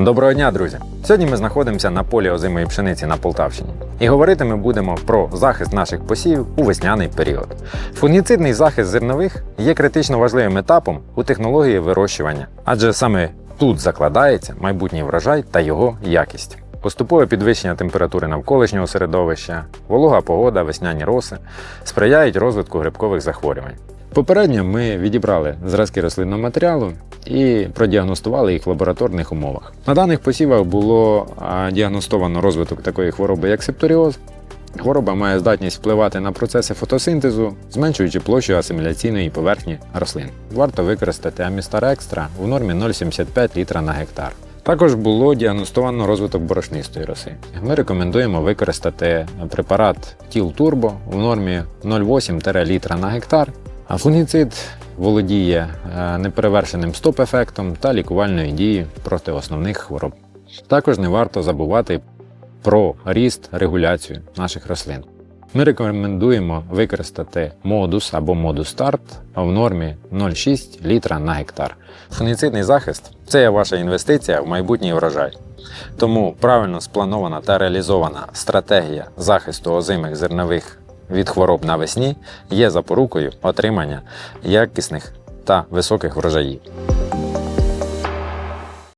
Доброго дня, друзі! Сьогодні ми знаходимося на полі озимої пшениці на Полтавщині. І говорити ми будемо про захист наших посівів у весняний період. Фунгіцидний захист зернових є критично важливим етапом у технології вирощування, адже саме тут закладається майбутній врожай та його якість. Поступове підвищення температури навколишнього середовища, волога погода, весняні роси сприяють розвитку грибкових захворювань. Попередньо ми відібрали зразки рослинного матеріалу і продіагностували їх в лабораторних умовах. На даних посівах було діагностовано розвиток такої хвороби, як септоріоз. Хвороба має здатність впливати на процеси фотосинтезу, зменшуючи площу асиміляційної поверхні рослин. Варто використати Амістар Екстра у нормі 0,75 літра на гектар. Також було діагностовано розвиток борошнистої роси. Ми рекомендуємо використати препарат Тіл Турбо у нормі 0,8 літра на гектар. А фунгіцид володіє е, неперевершеним стоп-ефектом та лікувальною дією проти основних хвороб. Також не варто забувати про ріст регуляцію наших рослин. Ми рекомендуємо використати модус або модус старт в нормі 0,6 літра на гектар. Фунгіцидний захист це ваша інвестиція в майбутній врожай. Тому правильно спланована та реалізована стратегія захисту озимих зернових від хвороб навесні є запорукою отримання якісних та високих врожаїв.